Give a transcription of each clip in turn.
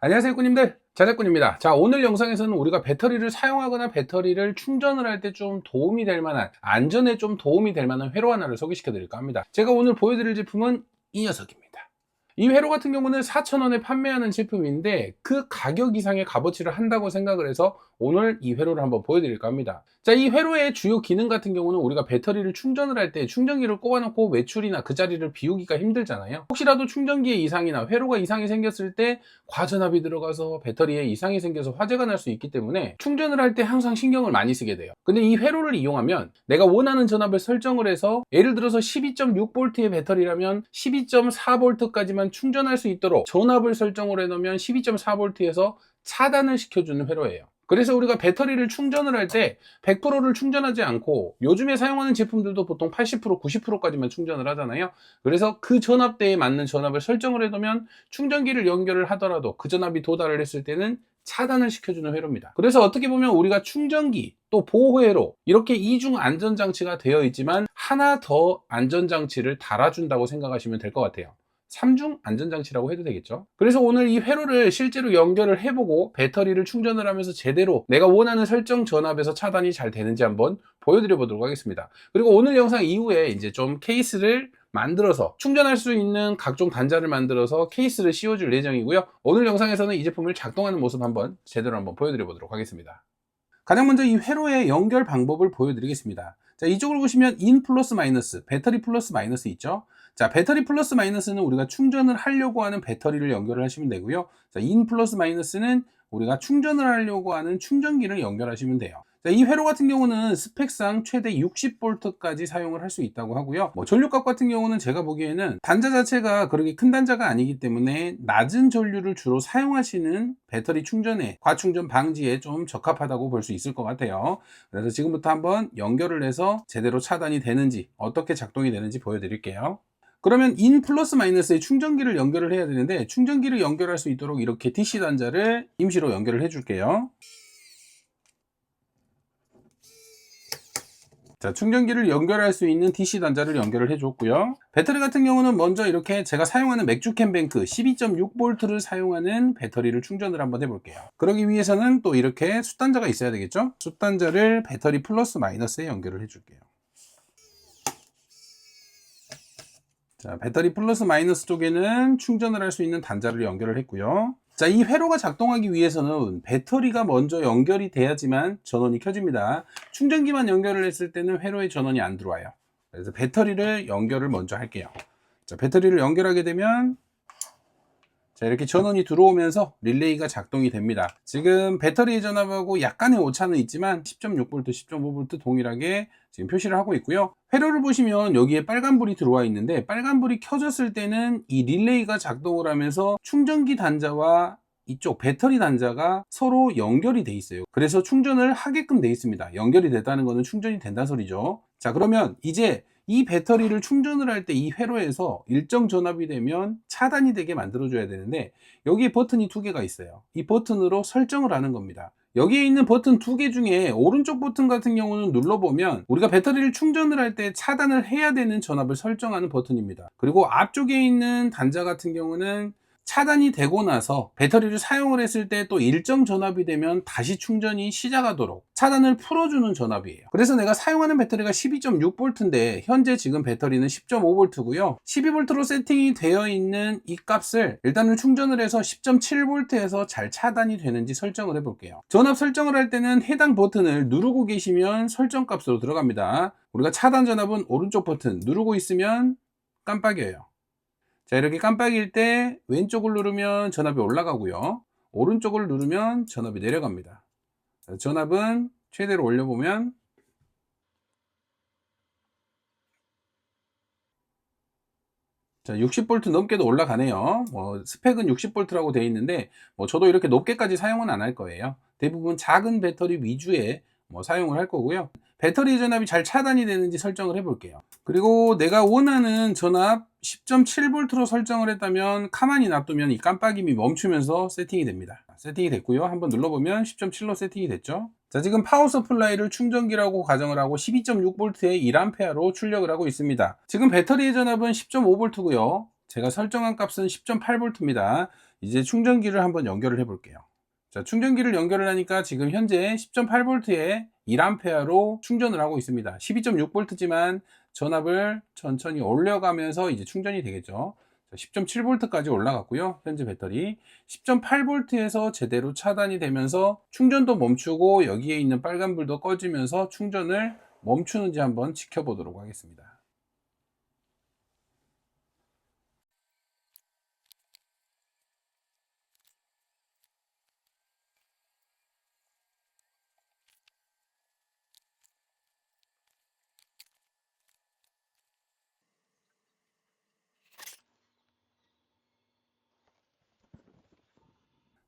안녕하세요 꾸님들. 자작꾼입니다. 자 오늘 영상에서는 우리가 배터리를 사용하거나 배터리를 충전을 할 때 좀 도움이 될 만한 안전에 좀 도움이 될 만한 회로 하나를 소개시켜 드릴까 합니다. 제가 오늘 보여드릴 제품은 이 녀석입니다 이 회로 같은 경우는 4,000원에 판매하는 제품인데 그 가격 이상의 값어치를 한다고 생각을 해서 오늘 이 회로를 한번 보여드릴까 합니다. 자, 이 회로의 주요 기능 같은 경우는 우리가 배터리를 충전을 할 때 충전기를 꼽아놓고 외출이나 그 자리를 비우기가 힘들잖아요. 혹시라도 충전기에 이상이나 회로가 이상이 생겼을 때 과전압이 들어가서 배터리에 이상이 생겨서 화재가 날 수 있기 때문에 충전을 할 때 항상 신경을 많이 쓰게 돼요. 근데 이 회로를 이용하면 내가 원하는 전압을 설정을 해서 예를 들어서 12.6V의 배터리라면 12.4V까지만 충전할 수 있도록 전압을 설정을 해놓으면 12.4V에서 차단을 시켜주는 회로예요. 그래서 우리가 배터리를 충전을 할 때 100%를 충전하지 않고 요즘에 사용하는 제품들도 보통 80% 90%까지만 충전을 하잖아요. 그래서 그 전압대에 맞는 전압을 설정을 해두면 충전기를 연결을 하더라도 그 전압이 도달을 했을 때는 차단을 시켜주는 회로입니다. 그래서 어떻게 보면 우리가 충전기 또 보호회로 이렇게 이중 안전장치가 되어 있지만 하나 더 안전장치를 달아준다고 생각하시면 될 것 같아요 3중 안전장치라고 해도 되겠죠. 그래서 오늘 이 회로를 실제로 연결을 해보고 배터리를 충전을 하면서 제대로 내가 원하는 설정 전압에서 차단이 잘 되는지 한번 보여드려 보도록 하겠습니다. 그리고 오늘 영상 이후에 이제 좀 케이스를 만들어서 충전할 수 있는 각종 단자를 만들어서 케이스를 씌워줄 예정이고요. 오늘 영상에서는 이 제품을 작동하는 모습 한번 제대로 한번 보여드려 보도록 하겠습니다. 가장 먼저 이 회로의 연결 방법을 보여드리겠습니다. 자, 이쪽으로 보시면 인 플러스 마이너스, 배터리 플러스 마이너스 있죠? 자, 배터리 플러스 마이너스는 우리가 충전을 하려고 하는 배터리를 연결을 하시면 되고요. 자, 인 플러스 마이너스는 우리가 충전을 하려고 하는 충전기를 연결하시면 돼요. 자, 이 회로 같은 경우는 스펙상 최대 60V까지 사용을 할 수 있다고 하고요. 뭐 전류값 같은 경우는 제가 보기에는 단자 자체가 그렇게 큰 단자가 아니기 때문에 낮은 전류를 주로 사용하시는 배터리 충전에 과충전 방지에 좀 적합하다고 볼 수 있을 것 같아요. 그래서 지금부터 한번 연결을 해서 제대로 차단이 되는지 어떻게 작동이 되는지 보여드릴게요. 그러면 인 플러스 마이너스에 충전기를 연결을 해야 되는데 충전기를 연결할 수 있도록 이렇게 DC 단자를 임시로 연결을 해 줄게요. 자, 충전기를 연결할 수 있는 DC 단자를 연결을 해줬고요. 배터리 같은 경우는 먼저 이렇게 제가 사용하는 맥주캔 뱅크 12.6V를 사용하는 배터리를 충전을 한번 해볼게요. 그러기 위해서는 또 이렇게 숫단자가 있어야 되겠죠? 숫단자를 배터리 플러스 마이너스에 연결을 해줄게요. 자, 배터리 플러스 마이너스 쪽에는 충전을 할 수 있는 단자를 연결을 했고요. 자, 이 회로가 작동하기 위해서는 배터리가 먼저 연결이 돼야지만 전원이 켜집니다. 충전기만 연결을 했을 때는 회로에 전원이 안 들어와요. 그래서 배터리를 연결을 먼저 할게요. 자, 배터리를 연결하게 되면 자, 이렇게 전원이 들어오면서 릴레이가 작동이 됩니다. 지금 배터리 전압하고 약간의 오차는 있지만 10.6V, 10.5V 동일하게 지금 표시를 하고 있고요. 회로를 보시면 여기에 빨간불이 들어와 있는데 빨간불이 켜졌을 때는 이 릴레이가 작동을 하면서 충전기 단자와 이쪽 배터리 단자가 서로 연결이 돼 있어요. 그래서 충전을 하게끔 돼 있습니다. 연결이 됐다는 것은 충전이 된다는 소리죠. 자, 그러면 이제 이 배터리를 충전을 할 때 이 회로에서 일정 전압이 되면 차단이 되게 만들어줘야 되는데 여기에 버튼이 두 개가 있어요. 이 버튼으로 설정을 하는 겁니다. 여기에 있는 버튼 두 개 중에 오른쪽 버튼 같은 경우는 눌러보면 우리가 배터리를 충전을 할 때 차단을 해야 되는 전압을 설정하는 버튼입니다. 그리고 앞쪽에 있는 단자 같은 경우는 차단이 되고 나서 배터리를 사용을 했을 때 또 일정 전압이 되면 다시 충전이 시작하도록 차단을 풀어주는 전압이에요. 그래서 내가 사용하는 배터리가 12.6V인데 현재 지금 배터리는 10.5V고요. 12V로 세팅이 되어 있는 이 값을 일단은 충전을 해서 10.7V에서 잘 차단이 되는지 설정을 해볼게요. 전압 설정을 할 때는 해당 버튼을 누르고 계시면 설정 값으로 들어갑니다. 우리가 차단 전압은 오른쪽 버튼 누르고 있으면 깜빡여요. 자, 이렇게 깜빡일 때 왼쪽을 누르면 전압이 올라가고요. 오른쪽을 누르면 전압이 내려갑니다. 전압은 최대로 올려보면 자, 60V 넘게도 올라가네요. 뭐 스펙은 60V라고 되어 있는데 뭐 저도 이렇게 높게까지 사용은 안 할 거예요. 대부분 작은 배터리 위주의 뭐 사용을 할 거고요. 배터리 전압이 잘 차단이 되는지 설정을 해 볼게요. 그리고 내가 원하는 전압 10.7V로 설정을 했다면 가만히 놔두면 이 깜빡임이 멈추면서 세팅이 됩니다. 세팅이 됐고요. 한번 눌러보면 10.7로 세팅이 됐죠. 자, 지금 파워 서플라이를 충전기라고 가정을 하고 12.6V에 1A로 출력을 하고 있습니다. 지금 배터리의 전압은 10.5V고요. 제가 설정한 값은 10.8V입니다. 이제 충전기를 한번 연결을 해 볼게요. 자, 충전기를 연결을 하니까 지금 현재 10.8V에 1A로 충전을 하고 있습니다. 12.6V지만 전압을 천천히 올려가면서 이제 충전이 되겠죠. 10.7V까지 올라갔고요. 현재 배터리 10.8V에서 제대로 차단이 되면서 충전도 멈추고 여기에 있는 빨간불도 꺼지면서 충전을 멈추는지 한번 지켜보도록 하겠습니다.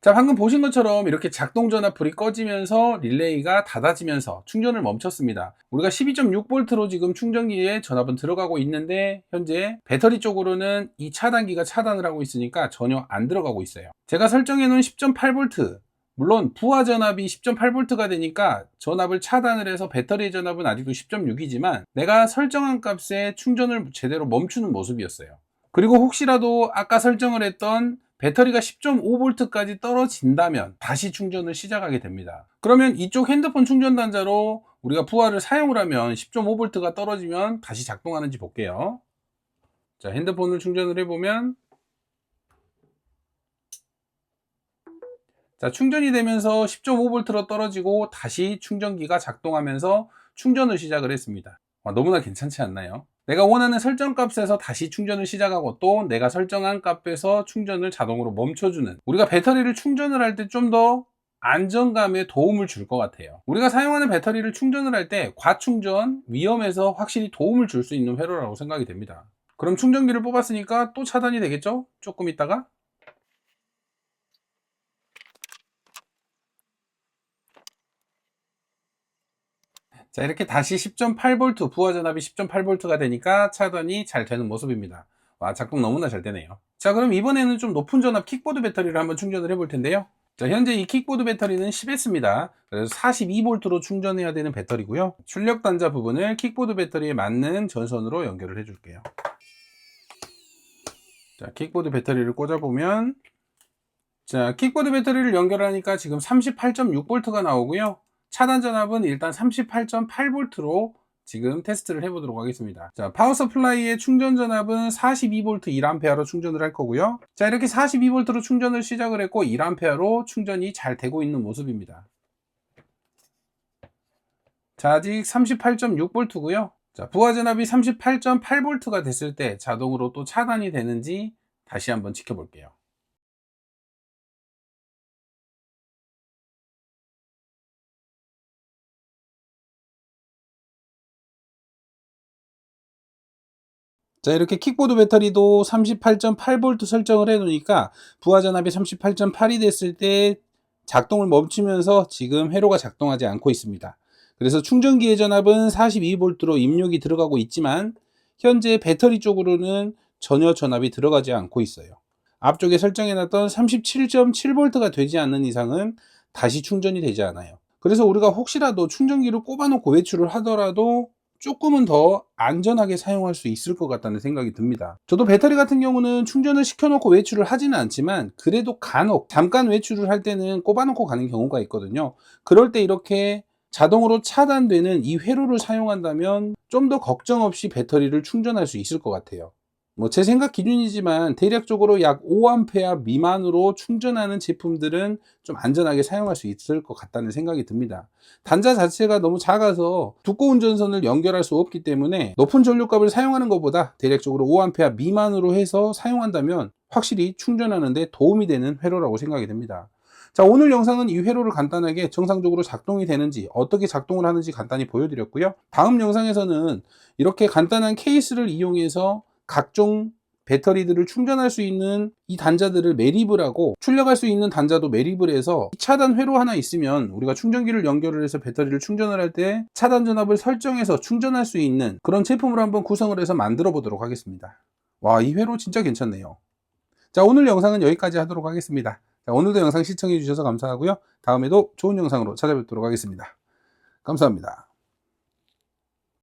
자, 방금 보신 것처럼 이렇게 작동 전압 불이 꺼지면서 릴레이가 닫아지면서 충전을 멈췄습니다. 우리가 12.6V로 지금 충전기에 전압은 들어가고 있는데 현재 배터리 쪽으로는 이 차단기가 차단을 하고 있으니까 전혀 안 들어가고 있어요. 제가 설정해 놓은 10.8V 물론 부하 전압이 10.8V가 되니까 전압을 차단을 해서 배터리 전압은 아직도 10.6이지만 내가 설정한 값에 충전을 제대로 멈추는 모습이었어요. 그리고 혹시라도 아까 설정을 했던 배터리가 10.5V까지 떨어진다면 다시 충전을 시작하게 됩니다. 그러면 이쪽 핸드폰 충전 단자로 우리가 부하를 사용을 하면 10.5V가 떨어지면 다시 작동하는지 볼게요. 자, 핸드폰을 충전을 해보면 자, 충전이 되면서 10.5V로 떨어지고 다시 충전기가 작동하면서 충전을 시작을 했습니다. 와, 너무나 괜찮지 않나요? 내가 원하는 설정 값에서 다시 충전을 시작하고 또 내가 설정한 값에서 충전을 자동으로 멈춰주는 우리가 배터리를 충전을 할 때 좀 더 안정감에 도움을 줄 것 같아요. 우리가 사용하는 배터리를 충전을 할 때 과충전 위험에서 확실히 도움을 줄 수 있는 회로라고 생각이 됩니다. 그럼 충전기를 뽑았으니까 또 차단이 되겠죠? 조금 있다가 자 이렇게 다시 10.8V 부하 전압이 10.8V가 되니까 차단이 잘 되는 모습입니다. 와 작동 너무나 잘 되네요. 자 그럼 이번에는 좀 높은 전압 킥보드 배터리를 한번 충전을 해 볼 텐데요. 자 현재 이 킥보드 배터리는 10S입니다. 그래서 42V로 충전해야 되는 배터리고요. 출력 단자 부분을 킥보드 배터리에 맞는 전선으로 연결을 해 줄게요. 자 킥보드 배터리를 꽂아 보면 자 킥보드 배터리를 연결하니까 지금 38.6V가 나오고요 차단 전압은 일단 38.8V로 지금 테스트를 해보도록 하겠습니다. 자, 파워 서플라이의 충전 전압은 42V 1A로 충전을 할 거고요. 자, 이렇게 42V로 충전을 시작을 했고 1A로 충전이 잘 되고 있는 모습입니다. 자, 아직 38.6V고요. 자, 부하 전압이 38.8V가 됐을 때 자동으로 또 차단이 되는지 다시 한번 지켜볼게요. 자 이렇게 킥보드 배터리도 38.8V 설정을 해 놓으니까 부하 전압이 38.8이 됐을 때 작동을 멈추면서 지금 회로가 작동하지 않고 있습니다. 그래서 충전기의 전압은 42V로 입력이 들어가고 있지만 현재 배터리 쪽으로는 전혀 전압이 들어가지 않고 있어요. 앞쪽에 설정해 놨던 37.7V가 되지 않는 이상은 다시 충전이 되지 않아요. 그래서 우리가 혹시라도 충전기를 꼽아 놓고 외출을 하더라도 조금은 더 안전하게 사용할 수 있을 것 같다는 생각이 듭니다. 저도 배터리 같은 경우는 충전을 시켜놓고 외출을 하지는 않지만 그래도 간혹 잠깐 외출을 할 때는 꼽아놓고 가는 경우가 있거든요. 그럴 때 이렇게 자동으로 차단되는 이 회로를 사용한다면 좀 더 걱정 없이 배터리를 충전할 수 있을 것 같아요. 뭐 제 생각 기준이지만 대략적으로 약 5A 미만으로 충전하는 제품들은 좀 안전하게 사용할 수 있을 것 같다는 생각이 듭니다. 단자 자체가 너무 작아서 두꺼운 전선을 연결할 수 없기 때문에 높은 전류값을 사용하는 것보다 대략적으로 5A 미만으로 해서 사용한다면 확실히 충전하는데 도움이 되는 회로라고 생각이 됩니다. 자 오늘 영상은 이 회로를 간단하게 정상적으로 작동이 되는지 어떻게 작동을 하는지 간단히 보여드렸고요 다음 영상에서는 이렇게 간단한 케이스를 이용해서 각종 배터리들을 충전할 수 있는 이 단자들을 매립을 하고 출력할 수 있는 단자도 매립을 해서 차단 회로 하나 있으면 우리가 충전기를 연결을 해서 배터리를 충전을 할 때 차단 전압을 설정해서 충전할 수 있는 그런 제품을 한번 구성을 해서 만들어 보도록 하겠습니다. 와 이 회로 진짜 괜찮네요. 자 오늘 영상은 여기까지 하도록 하겠습니다. 자, 오늘도 영상 시청해 주셔서 감사하고요. 다음에도 좋은 영상으로 찾아뵙도록 하겠습니다. 감사합니다